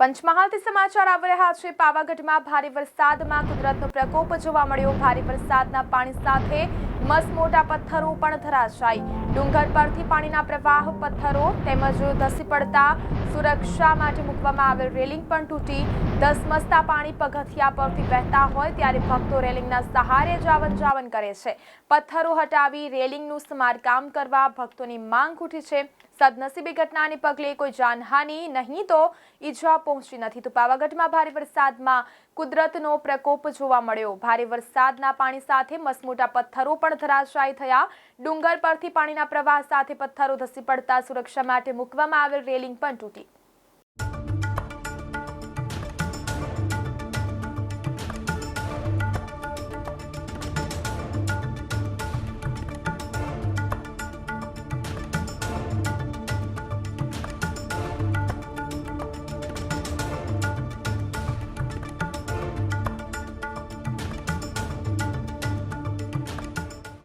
પંચમહાલથી સમાચાર આવી રહ્યા છે. પાવાગઢમાં ભારે વરસાદમાં કુદરતનો પ્રકોપ જોવા મળ્યો. ભારે વરસાદના પાણી સાથે મસમોટા પથ્થરો પણ ધરાશાય. ડુંગર પરથી પાણીના પ્રવાહ પથ્થરો તેમજ ધસી પડતા સુરક્ષા માટે મૂકવામાં આવેલ રેલિંગ પણ તૂટી. ધસમસતા પાણી પગથિયા પરથી વહેતા હોય ત્યારે ભક્તો રેલિંગના સહારે જાવન જાવન કરે છે. પથ્થરો હટાવી રેલિંગનું સમારકામ કરવા ભક્તોની માંગ ઉઠી છે. સદનસીબી ઘટનાને પગલે કોઈ જાનહાનિ નહીં તો ઈજા પહોંચી નથી. તો પાવાગઢમાં ભારે વરસાદમાં કુદરતનો પ્રકોપ જોવા મળ્યો. ભારે વરસાદના પાણી સાથે મસમોટા પથ્થરો પણ થયા. ડુંગર પરથી પાણીના પ્રવાહ સાથે પથ્થરો ધસી પડતા સુરક્ષા માટે મૂકવામાં આવેલ રેલિંગ પણ તૂટી.